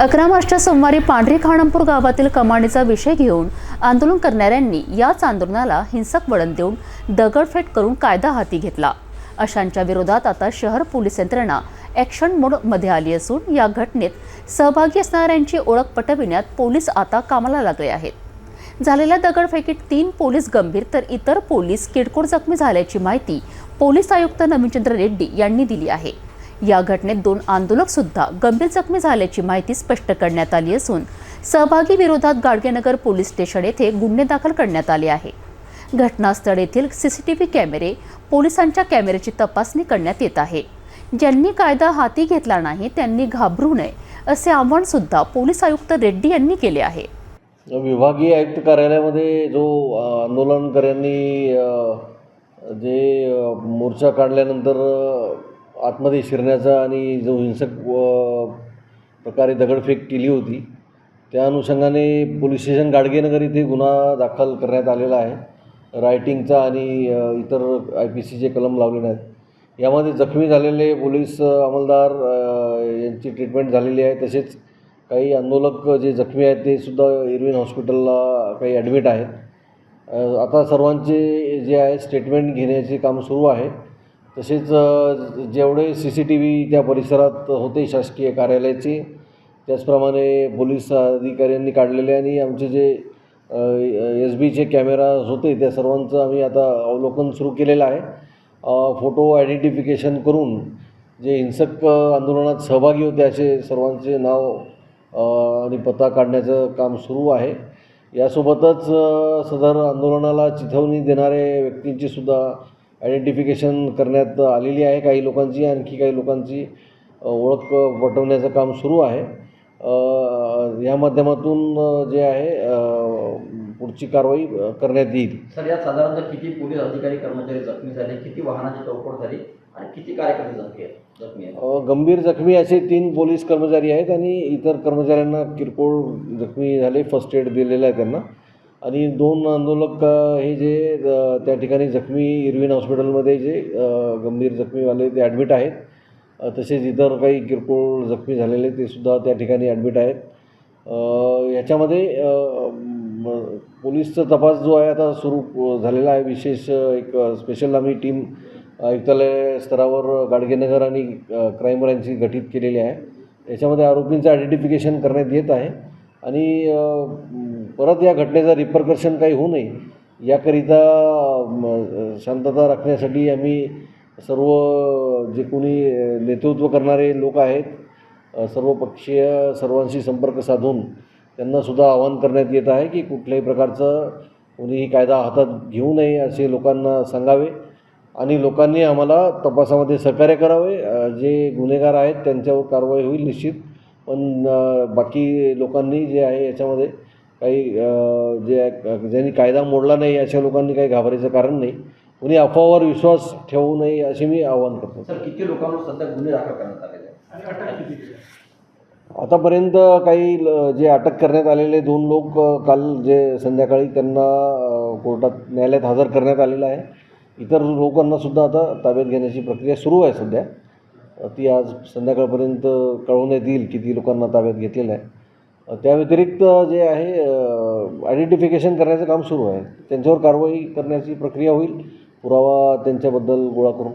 अकरा मार्चच्या सोमवारी पांढरी खाणमपूर गावातील कमानीचा विषय घेऊन आंदोलन करणाऱ्यांनी याच आंदोलनाला हिंसक वळण देऊन दगडफेट करून कायदा हाती घेतला. अशांच्या विरोधात आता शहर पोलीस यंत्रणा ॲक्शन मोडमध्ये आली असून या घटनेत सहभागी असणाऱ्यांची ओळख पटविण्यात पोलीस आता कामाला लागले आहेत. झालेल्या दगडफेकीत तीन पोलीस गंभीर तर इतर पोलीस किरकोळ जखमी झाल्याची माहिती पोलीस आयुक्त नवीनचंद्र रेड्डी यांनी दिली आहे. या घटनेत दोन आंदोलक सुद्धा गंभीर जखमी झाल्याची माहिती स्पष्ट करण्यात आली असून सहभागी विरोधात गाडगेनगर पोलीस स्टेशन येथे गुन्हे दाखल करण्यात आले आहे. घटनास्थळ येथील सीसीटीव्ही कॅमेरे पोलिसांच्या कॅमेऱ्याची तपासणी करण्यात येत आहे. ज्यांनी कायदा हाती घेतला नाही त्यांनी घाबरू नये असे आव्हान सुद्धा पोलीस आयुक्त रेड्डी यांनी केले आहे. विभागीय आयुक्त कार्यालयामध्ये जो अ, जे मोर्चा काढल्यानंतर आतमध्ये शिरण्याचा आणि जो हिंसक प्रकारे दगडफेक केली होती त्या अनुषंगाने पोलीस स्टेशन गाडगेनगर इथे गुन्हा दाखल करण्यात आलेला आहे. रायटिंगचा आणि इतर आय पी सीचे कलम लावलेले आहेत. यामध्ये जखमी झालेले पोलीस अंमलदार यांची ट्रीटमेंट झालेली आहे. तसेच काही आंदोलक जे जखमी आहेत ते सुद्धा इरविन हॉस्पिटलला काही ॲडमिट आहेत. आता सर्वांचे जे आहे स्टेटमेंट घेण्याचे काम सुरू आहे. तसेच जेवढे सी सी टी व्ही त्या परिसरात होते शासकीय कार्यालयाचे त्याचप्रमाणे पोलीस अधिकाऱ्यांनी काढलेले आणि आमचे जे एस बीचे कॅमेराज होते त्या सर्वांचं आम्ही आता अवलोकन सुरू केलेलं आहे. फोटो आयडेंटिफिकेशन करून जे हिंसक आंदोलनात सहभागी होते असे सर्वांचे नाव आणि पत्ता काढण्याचं काम सुरू आहे. यासोबतच सदर आंदोलनाला चिथवणी देणारे व्यक्तींची सुद्धा आयडेंटिफिकेशन करण्यात आलेली आहे काही लोकांची आणखी काही लोकांची ओळख पटवण्याचं काम सुरू आहे. या माध्यमातून जे आहे पुढची कारवाई करण्यात येईल. सर यात साधारणतः किती पोलीस अधिकारी कर्मचारी जखमी झाले? किती वाहनाची तोडफोड झाली? आणि किती कार्यकर्ते जखमी आहेत? जखमी आहेत. गंभीर जखमी असे तीन पोलीस कर्मचारी आहेत आणि इतर कर्मचाऱ्यांना किरकोळ जखमी झाले फर्स्ट एड दिलेलं आहे त्यांना. आणि दोन आंदोलक हे जे त्या ठिकाणी जखमी इरविन हॉस्पिटलमध्ये जे गंभीर जखमीवाले ते ॲडमिट आहेत. तसेच इतर काही किरकोळ जखमी झालेले ते सुद्धा त्या ठिकाणी ॲडमिट आहेत. ह्याच्यामध्ये याच्यामध्ये पोलीसचा तपास जो आहे आता सुरू झालेला आहे. विशेष एक स्पेशल आम्ही टीम आयुक्तालय स्तरावर गाडगेनगर आणि क्राईम ब्रँचची गठीत केलेली आहे. याच्यामध्ये आरोपींचं आयडेंटिफिकेशन करण्यात येत आहे. आणि परत या घटनेचा रिपरकर्शन काही होऊ नये याकरिता शांतता राखण्यासाठी आम्ही सर्व जे कोणी नेतृत्व करणारे लोक आहेत सर्वपक्षीय सर्व पक्षीय सर्वांशी संपर्क साधून त्यांनासुद्धा आवाहन करण्यात येत आहे की कुठल्याही प्रकारचं कोणीही कायदा हातात घेऊ नये असे लोकांना सांगावे आणि लोकांनी आम्हाला तपासामध्ये सहकार्य करावे. जे गुन्हेगार आहेत त्यांच्यावर कारवाई होईल निश्चित. पण बाकी लोकांनी जे आहे याच्यामध्ये काही जे आहे, ज्यांनी कायदा मोडला नाही अशा लोकांनी काही घाबरायचं कारण नाही. कोणी अफवावर विश्वास ठेवू नये असे मी आवाहन करतो. सर किती लोकांवर सध्या गुन्हे दाखल करण्यात आलेले आहेत? आतापर्यंत काही ल- जे अटक करण्यात आलेले दोन लोक काल जे संध्याकाळी त्यांना कोर्टात न्यायालयात हजर करण्यात आलेलं आहे. इतर लोकांना सुद्धा आता ताब्यात घेण्याची प्रक्रिया सुरू आहे सध्या. ती आज संध्याकाळपर्यंत कळवण्यात येईल किती लोकांना ताब्यात घेतलेलं आहे. त्या व्यतिरिक्त जे आहे आयडेंटिफिकेशन करण्याचं काम सुरू आहे. त्यांच्यावर कारवाई करण्याची प्रक्रिया होईल. पुरावा त्यांच्याबद्दल गोळा करून.